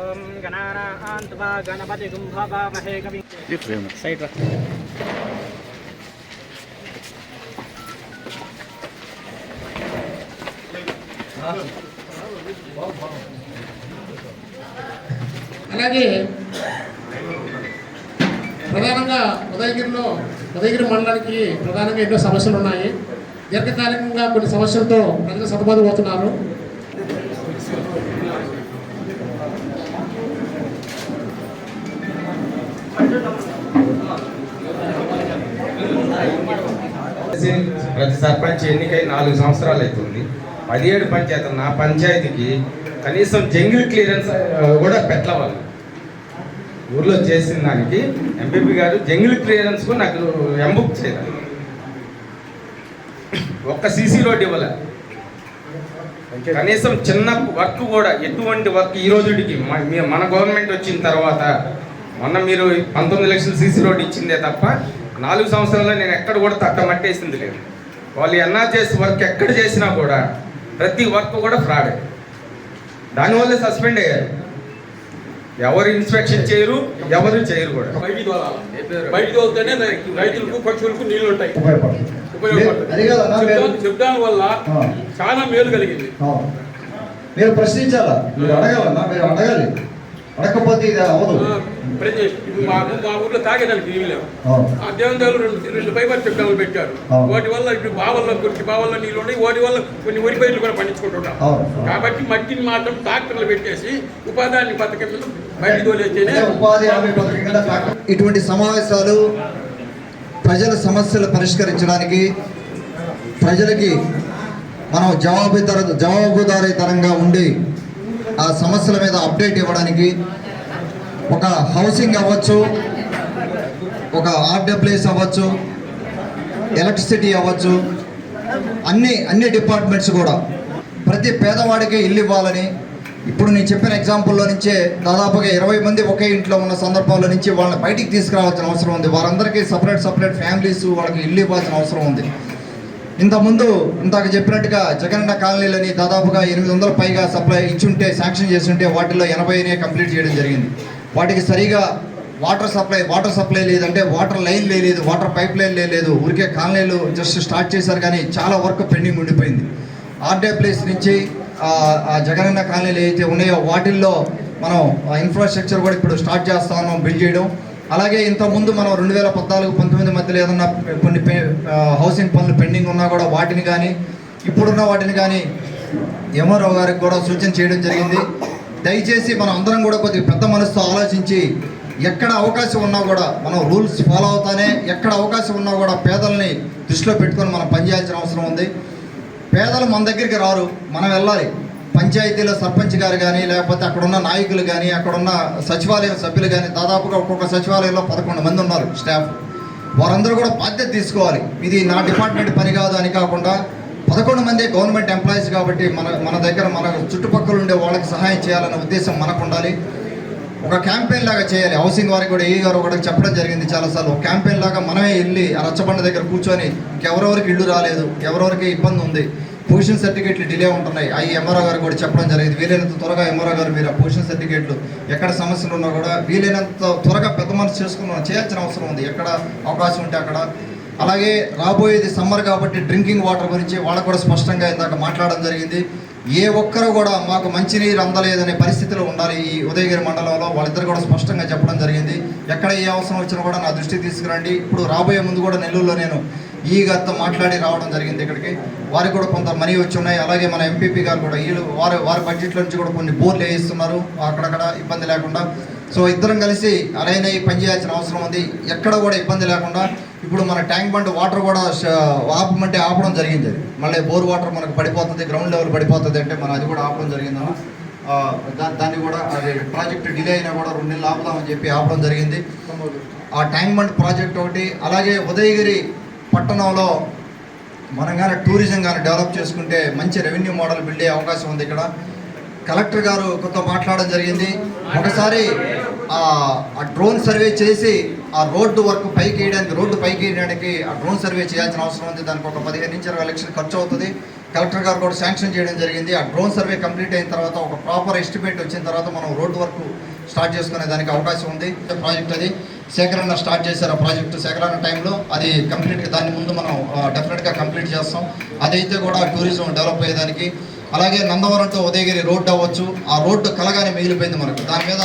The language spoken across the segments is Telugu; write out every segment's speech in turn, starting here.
ఓం గణానాన్త్వా గణపతి కుంభవామహే కవి. సైడ్ రా. అలాగే ప్రధానంగా ఉదయగిరిలో ఉదయగిరి మండలానికి ప్రధానంగా ఎన్నో సమస్యలు ఉన్నాయి. దీర్ఘకాలికంగా కొన్ని సమస్యలతో ప్రజలు సతమతమవుతున్నారు. ప్రతి సర్పంచ్ ఎన్నికై నాలుగు సంవత్సరాలు అవుతుంది. పదిహేడు పంచాయతీలు నా పంచాయతీకి కనీసం జంగిల్ క్లియరెన్స్ కూడా పెట్టవాలి ఊర్లో చేసిన దానికి ఎంపీపీ గారు జంగిల్ క్లియరెన్స్ కూడా నాకు ఎంబుక్ చేయాలి. ఒక్క సీసీ రోడ్ ఇవ్వలే. కనీసం చిన్న వర్క్ కూడా ఎటువంటి వర్క్ ఈ రోజుకి మన గవర్నమెంట్ వచ్చిన తర్వాత మొన్న మీరు పంతొమ్మిది లక్షల సీసీ రోడ్ ఇచ్చిందే తప్ప నాలుగు సంవత్సరాల్లో నేను ఎక్కడ కూడా తట్టమట్టేసింది లేదు. వాళ్ళు ఎన్ఆర్జెస్ వర్క్ ఎక్కడ చేసినా కూడా ప్రతి వర్క్ కూడా ఫ్రాడ్. దానివల్ల సస్పెండ్ అయ్యారు. ఎవరు ఇన్స్పెక్షన్ చేయరు ఎవరు చేయరు కూడా. బయటికి తోలితేనే రైతులకు పక్షులకు నీళ్ళు ఉంటాయి. ఉపయోగపడుతుంది. శబ్దాల వల్ల చాలా మేలు కలిగింది. మీరు ప్రశ్నించాలా? మీరు అడగాలన్నా మీరు అడగాలి. అడగకపోతే ఇది మాకు మా ఊర్లో తాగేదానికి నీళ్ళు లేవు. ఆ, దేవుని దగ్గర రెండు రెండు పైపర్ చెప్తామని పెట్టారు. వాటి వల్ల ఇప్పుడు బావల్లో కొన్ని బావల్లో నీళ్ళు ఉన్నాయి. వాటి వల్ల కొన్ని వరి పైర్లు కూడా పండించుకుంటున్నాం. కాబట్టి మట్టిని మాత్రం ట్రాక్టర్లు పెట్టేసి ఉపాధి పథకం మీద బయటికి తోలేస్తేనే ఇటువంటి సమావేశాలు ప్రజల సమస్యలు పరిష్కరించడానికి ప్రజలకి మనం జవాబుదార జవాబుదారీతరంగా ఉండి ఆ సమస్యల మీద అప్డేట్ ఇవ్వడానికి ఒక హౌసింగ్ అవ్వచ్చు ఒక ఆర్డబ్ల్యూఎస్ అవ్వచ్చు ఎలక్ట్రిసిటీ అవ్వచ్చు అన్ని అన్ని డిపార్ట్మెంట్స్ కూడా. ప్రతి పేదవాడికి ఇల్లు ఇవ్వాలని ఇప్పుడు నేను చెప్పిన ఎగ్జాంపుల్లో నుంచే దాదాపుగా ఇరవై మంది ఒకే ఇంట్లో ఉన్న సందర్భంలో నుంచి వాళ్ళని బయటికి తీసుకురావాల్సిన అవసరం ఉంది. వారందరికీ సపరేట్ సపరేట్ ఫ్యామిలీస్ వాళ్ళకి ఇల్లు ఇవ్వాల్సిన అవసరం ఉంది. ఇంతకుముందు ఇందాక చెప్పినట్టుగా జగనన్న కాలనీలని దాదాపుగా ఎనిమిది వందల పైగా సప్లై ఇచ్చుంటే శాంక్షన్ చేస్తుంటే వాటిలో ఎనభైనే కంప్లీట్ చేయడం జరిగింది. వాటికి సరిగా వాటర్ సప్లై వాటర్ సప్లై లేదంటే వాటర్ లైన్ లేదు వాటర్ పైప్ లైన్ లేదు ఊరికే కాలనీలు జస్ట్ స్టార్ట్ చేశారు కానీ చాలా వర్క్ పెండింగ్ ఉండిపోయింది. ఆర్డే ప్లేస్ నుంచి ఆ, జగనన్న కాలనీలు ఏవైతే ఉన్నాయో వాటిల్లో మనం ఇన్ఫ్రాస్ట్రక్చర్ కూడా ఇప్పుడు స్టార్ట్ చేస్తా ఉన్నాం బిల్డ్ చేయడం. అలాగే ఇంతకుముందు మనం రెండు వేల పద్నాలుగు పంతొమ్మిది మధ్యలో ఏదన్నా కొన్ని హౌసింగ్ పనులు పెండింగ్ ఉన్నా కూడా వాటిని కానీ ఇప్పుడున్న వాటిని కానీ ఎంఆర్ఓ గారికి కూడా సూచన చేయడం జరిగింది. దయచేసి మనం అందరం కూడా కొద్దిగా పెద్ద మనసుతో ఆలోచించి ఎక్కడ అవకాశం ఉన్నా కూడా మనం రూల్స్ ఫాలో అవుతానే ఎక్కడ అవకాశం ఉన్నా కూడా పేదల్ని దృష్టిలో పెట్టుకొని మనం పనిచేయాల్సిన అవసరం ఉంది. పేదలు మన దగ్గరికి రారు. మనం వెళ్ళాలి. పంచాయతీలో సర్పంచ్ గారు కానీ లేకపోతే అక్కడ ఉన్న నాయకులు కానీ అక్కడ ఉన్న సచివాలయం సభ్యులు కానీ దాదాపుగా ఒక్కొక్క సచివాలయంలో పదకొండు మంది ఉన్నారు స్టాఫ్. వారందరూ కూడా బాధ్యత తీసుకోవాలి. ఇది నా డిపార్ట్మెంట్ పని కాదు అని కాకుండా పదకొండు మంది గవర్నమెంట్ ఎంప్లాయీస్ కాబట్టి మన మన దగ్గర మన చుట్టుపక్కల ఉండే వాళ్ళకి సహాయం చేయాలన్న ఉద్దేశం మనకు ఉండాలి. ఒక క్యాంపెయిన్ లాగా చేయాలి. హౌసింగ్ వారికి కూడా ఏ గారు ఒకటి చెప్పడం జరిగింది చాలాసార్లు. ఒక క్యాంపెయిన్ లాగా మనమే వెళ్ళి ఆ రచ్చబండ దగ్గర కూర్చొని ఎవరెవరికి ఇల్లు రాలేదు ఎవరెవరికి ఇబ్బంది ఉంది పొజిషన్ సర్టిఫికేట్లు డిలే ఉంటున్నాయి. అవి ఎంఆర్ఓ గారు కూడా చెప్పడం జరిగింది. వీలైనంత త్వరగా ఎంఆర్ఓ గారు మీరు ఆ పొజిషన్ సర్టిఫికేట్లు ఎక్కడ సమస్యలు ఉన్నా కూడా వీలైనంత త్వరగా పెద్ద మనసు చేసుకున్న చేయాల్సిన అవసరం ఉంది. ఎక్కడ అవకాశం ఉంటే అక్కడ. అలాగే రాబోయేది సమ్మర్ కాబట్టి డ్రింకింగ్ వాటర్ గురించి వాళ్ళకు కూడా స్పష్టంగా ఇందాక మాట్లాడడం జరిగింది. ఏ ఒక్కరు కూడా మాకు మంచినీరు అందలేదనే పరిస్థితిలో ఉండాలి ఈ ఉదయగిరి మండలంలో. వాళ్ళిద్దరు కూడా స్పష్టంగా చెప్పడం జరిగింది. ఎక్కడ ఏ అవసరం వచ్చినా కూడా నా దృష్టికి తీసుకురండి. ఇప్పుడు రాబోయే ముందు కూడా నెల్లూరులో నేను ఈ గారితో మాట్లాడి రావడం జరిగింది ఇక్కడికి. వారికి కూడా కొంత మనీ వచ్చి ఉన్నాయి. అలాగే మన ఎంపీపీ గారు కూడా వీళ్ళు వారి వారి బడ్జెట్లో నుంచి కూడా కొన్ని బోర్లు వేయిస్తున్నారు. అక్కడక్కడ ఇబ్బంది లేకుండా. సో ఇద్దరం కలిసి అలైన పని చేయాల్సిన అవసరం ఉంది. ఎక్కడ కూడా ఇబ్బంది లేకుండా ఇప్పుడు మన ట్యాంక్ బండ్ వాటర్ కూడా ఆపమంటే ఆపడం జరిగింది. అది మళ్ళీ బోర్ వాటర్ మనకు పడిపోతుంది గ్రౌండ్ లెవెల్ పడిపోతుంది అంటే మనం అది కూడా ఆపడం జరిగిందన్న దాన్ని కూడా అది ప్రాజెక్ట్ డిలే అయినా కూడా రెండు నెలలు ఆపుదామని చెప్పి ఆపడం జరిగింది. ఆ ట్యాంక్ బండ్ ప్రాజెక్ట్ ఒకటి అలాగే ఉదయగిరి పట్టణంలో మనం కానీ టూరిజం కానీ డెవలప్ చేసుకుంటే మంచి రెవెన్యూ మోడల్ బిల్డ్ అయ్యే అవకాశం ఉంది ఇక్కడ. కలెక్టర్ గారు కొంత మాట్లాడడం జరిగింది. ఒకసారి ఆ ఆ డ్రోన్ సర్వే చేసి ఆ రోడ్డు వర్క్ పైకి వేయడానికి రోడ్డు పైకి వేయడానికి ఆ డ్రోన్ సర్వే చేయాల్సిన అవసరం ఉంది. దానికి ఒక పదిహేను నుంచి ఇరవై లక్షలు ఖర్చు అవుతుంది. కలెక్టర్ గారు కూడా శాంక్షన్ చేయడం జరిగింది. ఆ డ్రోన్ సర్వే కంప్లీట్ అయిన తర్వాత ఒక ప్రాపర్ ఎస్టిమేట్ వచ్చిన తర్వాత మనం రోడ్డు వర్క్ స్టార్ట్ చేసుకునే దానికి అవకాశం ఉంది. ప్రాజెక్ట్ అది. సేకరణ స్టార్ట్ చేశారు ఆ ప్రాజెక్టు సేకరణ టైంలో. అది కంప్లీట్గా దాని ముందు మనం డెఫినెట్గా కంప్లీట్ చేస్తాం. అదైతే కూడా టూరిజం డెవలప్ అయ్యేదానికి. అలాగే నందవరం టు ఉదయగిరి రోడ్డు అవ్వచ్చు. ఆ రోడ్డు కలగానే మిగిలిపోయింది మనకు. దాని మీద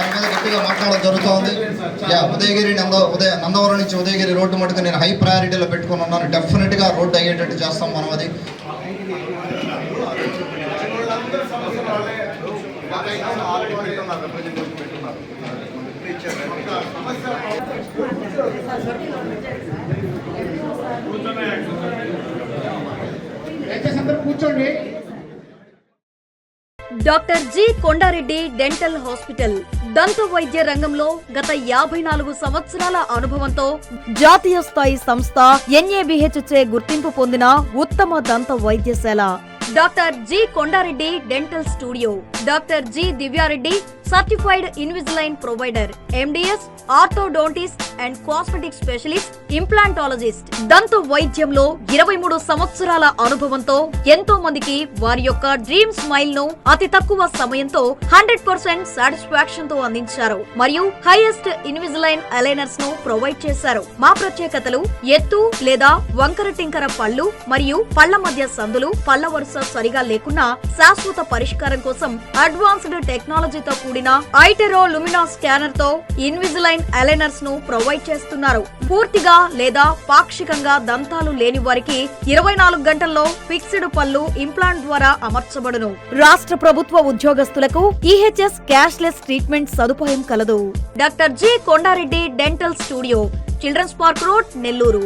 దాని మీద గట్టిగా మాట్లాడడం జరుగుతోంది. యా ఉదయగిరి నంద ఉదయ నందవరం నుంచి ఉదయగిరి రోడ్డు మటుకు నేను హై ప్రయారిటీలో పెట్టుకుని ఉన్నాను. డెఫినెట్గా రోడ్డు అయ్యేటట్టు చేస్తాం మనం అది. కూర్చోండి doctor G Kondareddy dental hospital. దంత వైద్య రంగంలో గత యాభై నాలుగు సంవత్సరాల అనుభవంతో జాతీయ స్థాయి సంస్థ ఎన్ఏబిహెచ్చే గుర్తింపు పొందిన ఉత్తమ దంత వైద్యశాల doctor G Kondareddy dental studio. Doctor G Divyareddy certified Invisalign provider MDS orthodontist and cosmetic specialist implantologist. దంత వైద్యంలో ఇరవై మూడు సంవత్సరాల అనుభవంతో ఎంతో మందికి వారి యొక్క డ్రీమ్ స్మైల్ను అతి తక్కువ సమయంతో హండ్రెడ్ పర్సెంట్ సాటిస్ఫాక్షన్తో అందించారు. మరియు హైయెస్ట్ ఇన్విజిలైన్ అలైనర్స్ను ప్రొవైడ్ చేశారు. మా ప్రత్యేకతలు ఎత్తు లేదా వంకర టింకర పళ్ళు మరియు పళ్ళ మధ్య సందులు పళ్ళ వరుస సరిగా లేకున్నా శాశ్వత పరిష్కారం కోసం అడ్వాన్స్డ్ టెక్నాలజీతో కూడిన ఐటెరో లుమినా స్కానర్తో ఇన్విజిలైన్ అలైనర్స్ను ప్రొవైడ్ చేస్తున్నారు. పూర్తిగా లేదా పాక్షికంగా దంతాలు లేని వారికి ఇరవై నాలుగు గంటల్లో ఫిక్స్డ్ పళ్ళు ఇంప్లాంట్ ద్వారా అమర్చబడును. రాష్ట్ర ప్రభుత్వ ఉద్యోగస్తులకు ఈహెచ్ఎస్ క్యాష్లెస్ ట్రీట్మెంట్ సదుపాయం కలదు. Doctor G. Kondareddy dental studio children's park road Nellore.